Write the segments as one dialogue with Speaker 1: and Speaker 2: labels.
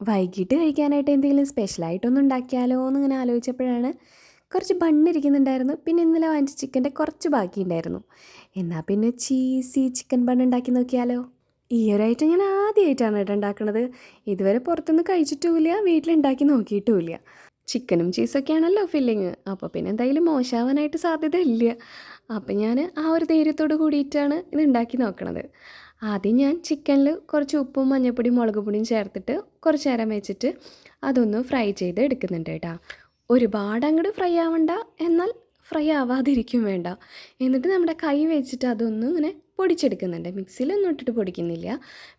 Speaker 1: വൈകിട്ട് കഴിക്കാനായിട്ട് എന്തെങ്കിലും സ്പെഷ്യലായിട്ടൊന്നും ഉണ്ടാക്കിയാലോ എന്ന് ഇങ്ങനെ ആലോചിച്ചപ്പോഴാണ് കുറച്ച് ബണ്ണിരിക്കുന്നുണ്ടായിരുന്നു. പിന്നെ ഇന്നലെ വാങ്ങിച്ച ചിക്കന്റെ കുറച്ച് ബാക്കിയുണ്ടായിരുന്നു. എന്നാൽ പിന്നെ ചീസി ചിക്കൻ ബണ്ണ് ഉണ്ടാക്കി നോക്കിയാലോ? ഈ ഒരു ഐറ്റം ഞാൻ ആദ്യമായിട്ടാണ് കേട്ടോ ഉണ്ടാക്കുന്നത് ഇതുവരെ പുറത്തുനിന്ന് കഴിച്ചിട്ടുമില്ല വീട്ടിലുണ്ടാക്കി നോക്കിയിട്ടുമില്ല. ചിക്കനും ചീസൊക്കെയാണല്ലോ ഫില്ലിങ് അപ്പോൾ പിന്നെ എന്തായാലും മോശമാവാനായിട്ട് സാധ്യത ഇല്ല അപ്പം ഞാൻ ആ ഒരു ധൈര്യത്തോട് കൂടിയിട്ടാണ് ഇത് ഉണ്ടാക്കി നോക്കണത്. ആദ്യം ഞാൻ ചിക്കനിൽ കുറച്ച് ഉപ്പും മഞ്ഞൾപ്പൊടിയും മുളക് പൊടിയും ചേർത്തിട്ട് കുറച്ച് നേരം വെച്ചിട്ട് അതൊന്ന് ഫ്രൈ ചെയ്ത് എടുക്കുന്നുണ്ട് കേട്ടോ. ഒരുപാട് അങ്ങോട്ട് ഫ്രൈ ആവണ്ട എന്നാൽ ഫ്രൈ ആവാതിരിക്കും വേണ്ട. എന്നിട്ട് നമ്മുടെ കൈ വെച്ചിട്ട് അതൊന്ന് ഇങ്ങനെ പൊടിച്ചെടുക്കുന്നുണ്ട്. മിക്സിയിലൊന്നും ഇട്ടിട്ട് പൊടിക്കുന്നില്ല.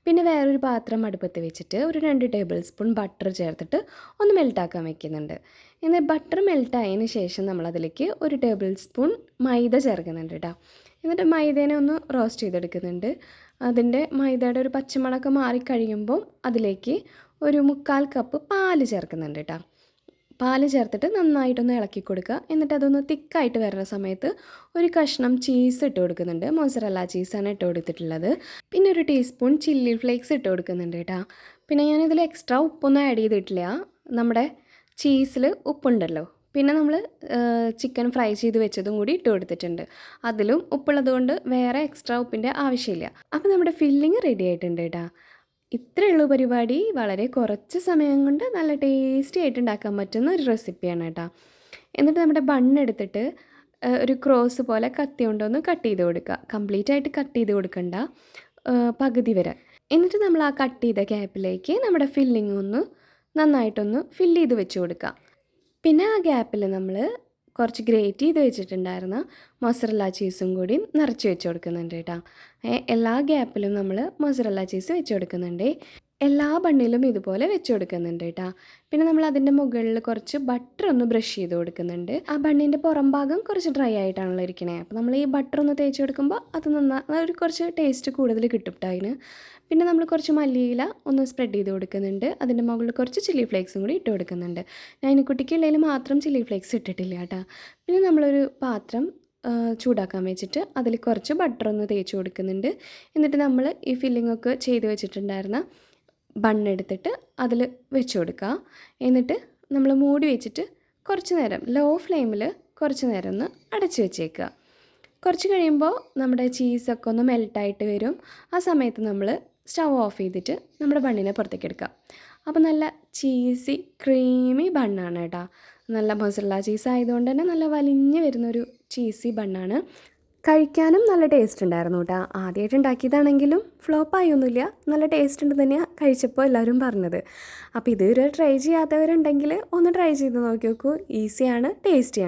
Speaker 1: പിന്നെ വേറൊരു പാത്രം അടുപ്പത്ത് വെച്ചിട്ട് ഒരു രണ്ട് ടേബിൾ സ്പൂൺ ബട്ടർ ചേർത്തിട്ട് ഒന്ന് മെൽട്ടാക്കാൻ വെക്കുന്നുണ്ട്. എന്നാൽ ബട്ടർ മെൽട്ടായതിന് ശേഷം നമ്മളതിലേക്ക് ഒരു ടേബിൾ സ്പൂൺ മൈദ ചേർക്കുന്നുണ്ട് കേട്ടോ. എന്നിട്ട് മൈദേനെ ഒന്ന് റോസ്റ്റ് ചെയ്തെടുക്കുന്നുണ്ട്. അതിന്റെ മൈദയുടെ ഒരു പച്ചമുളക് മാറിക്കഴിയുമ്പോൾ അതിലേക്ക് ഒരു മുക്കാൽ കപ്പ് പാൽ ചേർക്കുന്നുണ്ട് കേട്ടോ. പാൽ ചേർത്തിട്ട് നന്നായിട്ടൊന്ന് ഇളക്കി കൊടുക്കുക. എന്നിട്ട് അതൊന്ന് തിക്കായിട്ട് വരുന്ന സമയത്ത് ഒരു കഷ്ണം ചീസ് ഇട്ട് കൊടുക്കുന്നുണ്ട്. മൊസറല്ല ചീസാണ് ഇട്ട് കൊടുത്തിട്ടുള്ളത്. പിന്നെ ഒരു ടീസ്പൂൺ ചില്ലി ഫ്ലേക്സ് ഇട്ട് കൊടുക്കുന്നുണ്ട് കേട്ടോ. പിന്നെ ഞാനിതിൽ എക്സ്ട്രാ ഉപ്പൊന്നും ആഡ് ചെയ്തിട്ടില്ല. നമ്മുടെ ചീസിൽ ഉപ്പുണ്ടല്ലോ. പിന്നെ നമ്മൾ ചിക്കൻ ഫ്രൈ ചെയ്ത് വെച്ചതും കൂടി ഇട്ട് കൊടുത്തിട്ടുണ്ട്. അതിലും ഉപ്പുള്ളത് കൊണ്ട് വേറെ എക്സ്ട്രാ ഉപ്പിന്റെ ആവശ്യമില്ല. അപ്പോൾ നമ്മുടെ ഫില്ലിങ് റെഡി ആയിട്ടുണ്ട് കേട്ടോ ഇത്രയുള്ള പരിപാടി. വളരെ കുറച്ച് സമയം കൊണ്ട് നല്ല ടേസ്റ്റി ആയിട്ട് ഉണ്ടാക്കാൻ പറ്റുന്ന ഒരു റെസിപ്പിയാണ് കേട്ടോ എന്നിട്ട് നമ്മുടെ ബണ്ണെടുത്തിട്ട് ഒരു ക്രോസ് പോലെ കത്തി കൊണ്ടൊന്ന് കട്ട് ചെയ്ത് കൊടുക്കുക കംപ്ലീറ്റ് ആയിട്ട് കട്ട് ചെയ്ത് കൊടുക്കണ്ട. പകുതി വരെ. എന്നിട്ട് നമ്മൾ ആ കട്ട് ചെയ്ത ഗ്യാപ്പിലേക്ക് നമ്മുടെ ഫില്ലിംഗ് ഒന്ന് നന്നായിട്ടൊന്ന് ഫില്ല് ചെയ്ത് വെച്ച് കൊടുക്കുക പിന്നെ ആ ഗ്യാപ്പിൽ നമ്മൾ കുറച്ച് ഗ്രേറ്റ് ചെയ്ത് വെച്ചിട്ടുണ്ടായിരുന്ന മൊസറല്ല ചീസും കൂടി നിറച്ച് വെച്ച് കൊടുക്കുന്നുണ്ട് കേട്ടോ. എല്ലാ ഗ്യാപ്പിലും നമ്മൾ മൊസറല്ല ചീസ് വെച്ച് കൊടുക്കുന്നുണ്ട് എല്ലാ ബണ്ണിലും ഇതുപോലെ വെച്ച് കൊടുക്കുന്നുണ്ട് കേട്ടോ പിന്നെ നമ്മൾ അതിന്റെ മുകളിൽ കുറച്ച് ബട്ടർ ഒന്ന് ബ്രഷ് ചെയ്ത് കൊടുക്കുന്നുണ്ട്. ആ ബണ്ണിന്റെ പുറം ഭാഗം കുറച്ച് ഡ്രൈ ആയിട്ടാണല്ലോ ഇരിക്കണേ. അപ്പോൾ നമ്മൾ ഈ ബട്ടർ ഒന്ന് തേച്ച് കൊടുക്കുമ്പോൾ അത് നന്നാ ഒരു കുറച്ച് ടേസ്റ്റ് കൂടുതൽ കിട്ടും അതിന്. പിന്നെ നമ്മൾ കുറച്ച് മല്ലിയില ഒന്ന് സ്പ്രെഡ് ചെയ്ത് കൊടുക്കുന്നുണ്ട്. അതിന്റെ മുകളിൽ കുറച്ച് ചില്ലി ഫ്ലേക്സും കൂടി ഇട്ട് കൊടുക്കുന്നുണ്ട്. ഞാൻ കുട്ടിക്കുള്ളതിൽ മാത്രം ചില്ലി ഫ്ലേക്സ് ഇട്ടിട്ടില്ല കേട്ടോ പിന്നെ നമ്മളൊരു പാത്രം ചൂടാക്കാൻ വെച്ചിട്ട് അതിൽ കുറച്ച് ബട്ടർ ഒന്ന് തേച്ച് കൊടുക്കുന്നുണ്ട്. എന്നിട്ട് നമ്മൾ ഈ ഫില്ലിംഗ് ഒക്കെ ചെയ്ത് വെച്ചിട്ടുണ്ടായിരുന്ന ബണ്ണെടുത്തിട്ട് അതിൽ വെച്ച് കൊടുക്കുക. എന്നിട്ട് നമ്മൾ മൂടി വെച്ചിട്ട് കുറച്ച് നേരം ലോ ഫ്ലെയിമിൽ കുറച്ച് നേരം ഒന്ന് അടച്ച് വെച്ചേക്കുക. കുറച്ച് കഴിയുമ്പോൾ നമ്മുടെ ചീസൊക്കെ ഒന്ന് മെൽട്ടായിട്ട് വരും. ആ സമയത്ത് നമ്മൾ സ്റ്റവ് ഓഫ് ചെയ്തിട്ട് നമ്മുടെ ബണ്ണിനെ പുറത്തേക്ക് എടുക്കാം അപ്പോൾ നല്ല ചീസി ക്രീമി ബണ്ണാണ് കേട്ടോ. നല്ല മസാല ചീസ് ആയതുകൊണ്ട് തന്നെ നല്ല വലിഞ്ഞ് വരുന്നൊരു ചീസി ബണ്ണാണ്. കഴിക്കാനും നല്ല ടേസ്റ്റ് ഉണ്ടായിരുന്നു കേട്ടോ. ആദ്യമായിട്ട് ഉണ്ടാക്കിയതാണെങ്കിലും ഫ്ലോപ്പായൊന്നുമില്ല നല്ല ടേസ്റ്റ് ഉണ്ട് തന്നെയാണ് കഴിച്ചപ്പോൾ എല്ലാവരും പറഞ്ഞത്. അപ്പോൾ ഇതുവരെ ട്രൈ ചെയ്യാത്തവരുണ്ടെങ്കിൽ ഒന്ന് ട്രൈ ചെയ്ത് നോക്കി നോക്കൂ. ഈസിയാണ് ടേസ്റ്റിയാണ്